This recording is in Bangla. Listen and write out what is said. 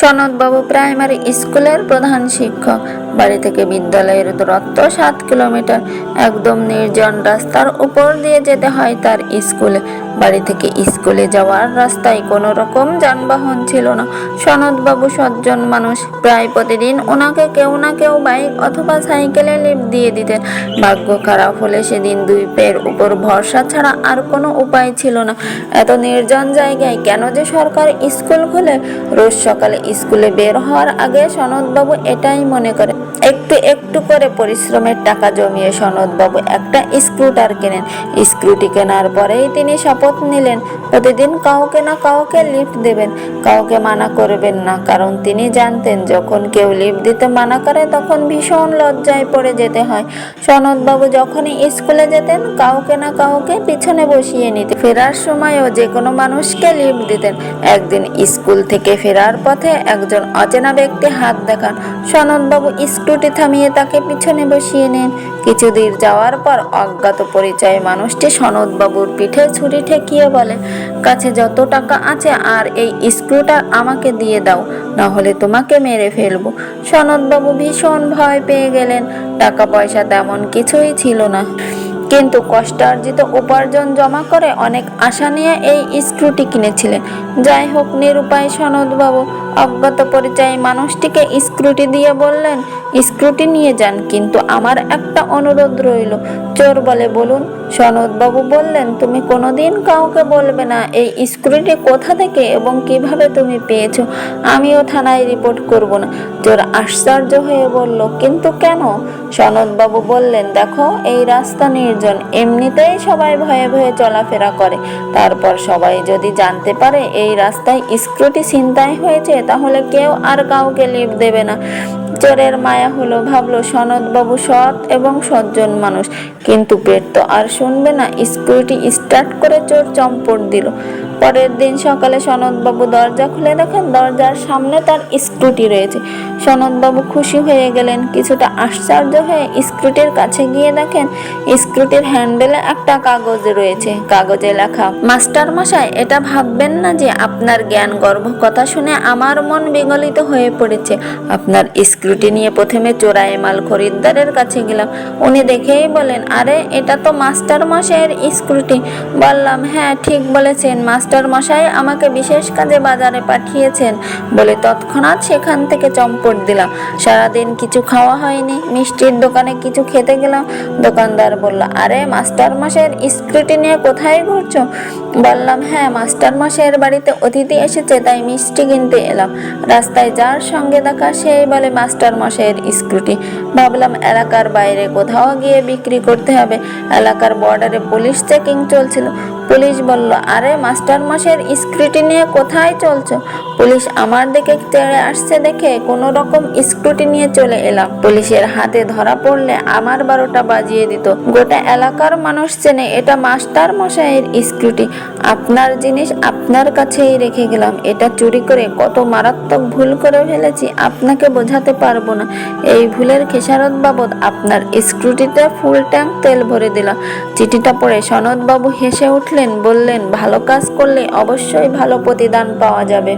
সনদবাবু প্রাইমারি স্কুলের প্রধান শিক্ষক। বাড়ি থেকে বিদ্যালয়ের দূরত্ব সাত কিলোমিটার। একদম নির্জন রাস্তার উপর দিয়ে যেতে হয় তার স্কুলে। বাড়ি থেকে স্কুলে যাওয়ার রাস্তায় কোনো রকম যানবাহন ছিল না। সনদবাবু সজ্জন মানুষ। প্রায় প্রতিদিন ওনাকে কেউ না কেউ বাইক অথবা সাইকেলে লিফট দিয়ে দিতেন। ভাগ্য খারাপ হলে সেদিন দুই পের উপর ভরসা ছাড়া আর কোনো উপায় ছিল না। এত নির্জন জায়গায় কেন যে সরকার স্কুল খুলে? রোজ সকালে স্কুলে বের হওয়ার আগে সনদবাবু এটাই মনে করে। একটু একটু করে পরিশ্রমের টাকা জমিয়ে সনদবাবু একটা স্ক্রুটার কেনেন। স্ক্রুটি কেনার পরেই তিনি শপথ নিলেন। প্রতিদিন কাউকে না কাউকে লিফট দেবেন। কাউকে মানা করবেন না, কারণ তিনি জানতেন যখন কেউ লিফট দিতে মানা করে তখন ভীষণ লজ্জায় পড়ে যেতে হয়। সনদবাবু যখনই স্কুলে যেতেন, কাউকে না কাউকে পিছনে বসিয়ে নিতে ফেরার সময়ও যে কোনো মানুষকে লিফট দিতেন। একদিন স্কুল থেকে ফেরার পথে একজন অচেনা ব্যক্তি হাত দেখান। সনদবাবু স্কুটি থামিয়ে তাকে পিছনে বসিয়ে নেন। কিছু দূর যাওয়ার পর অজ্ঞাত পরিচয় মানুষটি সনদবাবুর পিঠে ছুরি ঠেকিয়ে বলে, কাছে যত টাকা আছে আর এই স্ক্রুটা আমাকে দিয়ে দাও না হলে তোমাকে মেরে ফেলব। সনদবাবু ভীষণ ভয় পেয়ে গেলেন। টাকা পয়সা তেমন কিছুই ছিল না। কিন্তু কষ্টার্জিত উপার্জন জমা করে অনেক আশা নিয়ে এই স্ক্রুটি কিনেছিলেন। যাই হোক, নিরুপায় সনদবাবু অজ্ঞাত পরিচয় মানুষটিকে স্ক্রুটি দিয়ে বললেন, স্ক্রুটি নিয়ে যান, কিন্তু আমার একটা অনুরোধ রইল। চোর বলে বলুন। সনদবাবু বললেন, তুমি কোনোদিন কাউকে বলবে না, এই স্ক্রুটি কোথা থেকে এবং কীভাবে তুমি পেয়েছ? আমিও থানায় রিপোর্ট করব না। চোর আশ্চর্য হয়ে বলল, কিন্তু কেন? সনদবাবু বললেন, দেখো, এই রাস্তা নির্জন, এমনিতেই সবাই ভয়ে ভয়ে চলাফেরা করে। তারপর সবাই যদি জানতে পারে, এই রাস্তায় স্ক্রুটি ছিনতাই হয়েছে তাহলে কেউ আর কাউকে লিপ দেবে না। চোরের মায়া হলো, ভাবলো সনদ বাবু সৎ এবং সজ্জন মানুষ। কিন্তু পেট তো আর শুনবে না। স্কুলটি স্টার্ট করে চোর চম্পট দিল। পরের দিন সকালে সনদবাবু দরজা খুলে দেখেন দরজার সামনে তার স্ক্রুটি রয়েছে। সনদবাবু খুশি হয়ে গেলেন, কিছুটা আশ্চর্য হয়ে স্ক্রুটির কাছে গিয়ে দেখেন স্ক্রুটির হ্যান্ডেলে একটা কাগজ রয়েছে। কাগজে লেখা, মাস্টার মশাই, এটা ভাববেন না যে আপনার জ্ঞান গর্ভ কথা শুনে আমার মন বিগলিত হয়ে পড়েছে। আপনার স্ক্রুটি নিয়ে প্রথমে চোরাই মাল খরিদ্দারের কাছে গেলাম। উনি দেখেই বলেন, আরে, এটা তো মাস্টার মশাইয়ের স্ক্রুটি বললাম হ্যাঁ ঠিক বলেছেন, মাস্টার মশাই আমাকে বিশেষ কাজে বাজারে পাঠিয়েছেন বলে তৎক্ষণাৎ সেখান থেকে চম্পট দিলাম। সারাদিন কিছু খাওয়া হয়নি। মিষ্টির দোকানে কিছু খেতে গেলাম। দোকানদার বলল, আরে মাস্টার মশাইয়ের স্ক্রুটি নিয়ে কোথায় ঘুরছো? বললাম হ্যাঁ মাস্টার মশাইয়ের বাড়িতে অতিথি এসেছে, তাই মিষ্টি কিনতে এলাম। রাস্তায় যার সঙ্গে দেখা, সেই বলে মাস্টার মশাইয়ের স্ক্রুটি ভাবলাম, এলাকার বাইরে কোথাও গিয়ে বিক্রি করতে হবে। এলাকার বর্ডারে পুলিশ চেকিং চলছিল। পুলিশ বলল, আরে, মাস্টার মশাইয়ের স্ক্রুটি নিয়ে কোথায় চলছো? পুলিশ আমার দিকে তেড়ে আসছে দেখে কোনো রকম স্ক্রুটি নিয়ে চলে এলাম পুলিশের হাতে ধরা পড়লে আমার বারোটা বাজিয়ে দিত। গোটা এলাকার মানুষ চেনে এটা মাস্টার মশাইয়ের স্ক্রুটি। আপনার জিনিস আপনার কাছেই রেখে গেলাম। এটা চুরি করে কত মারাত্মক ভুল করে ফেলেছি, আপনাকে বোঝাতে পারব না। এই ভুলের খেসারত বাবদ আপনার স্ক্রুটিতে ফুল ট্যাঙ্ক তেল ভরে দিলাম চিঠিটা পড়ে সনদবাবু হেসে উঠলেন বললেন ভালো কাজ করলে অবশ্যই ভালো প্রতিদান পাওয়া যাবে।